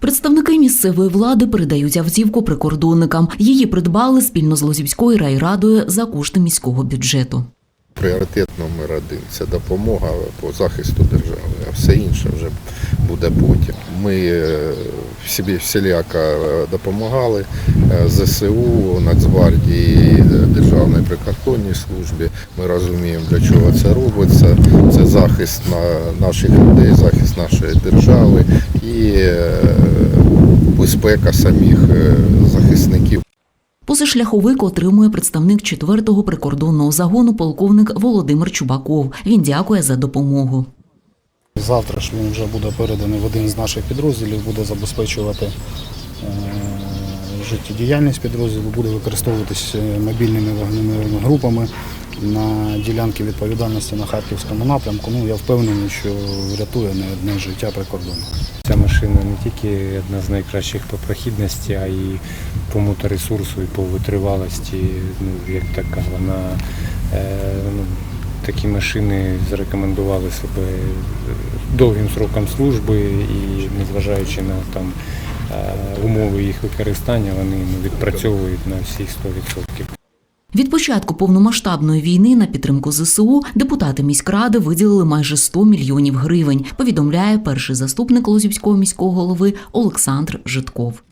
Представники місцевої влади передають автівку прикордонникам. Її придбали спільно з Лозівською райрадою за кошти міського бюджету. Пріоритет номер один це допомога по захисту держави, а все інше вже буде потім. Ми е, собі всіляко е, допомагали е, ЗСУ, Нацгвардії, е, Державній прикордонній службі. Ми розуміємо, для чого це робиться. Це захист наших людей, захист нашої держави і безпека самих захисників. Позашляховик отримує представник 4-го прикордонного загону полковник Володимир Чубаков. Він дякує за допомогу. Завтра ж він вже буде переданий в один з наших підрозділів, буде забезпечувати е, життєдіяльність підрозділу, буде використовуватись е, мобільними вогневими групами на ділянки відповідальності на харківському напрямку. Ну я впевнений, що врятує не одне життя прикордонника. Ця машина не тільки одна з найкращих по прохідності, а й по моторесурсу і по витривалості. Ну, як така, вона е, ну, такі машини зарекомендували себе е, довгим сроком служби і незважаючи на там е, умови їх використання, вони відпрацьовують на всіх 100%. Від початку повномасштабної війни на підтримку ЗСУ депутати міськради виділили майже 100 мільйонів гривень. Повідомляє перший заступник Лозівського міського голови Олександр Житков.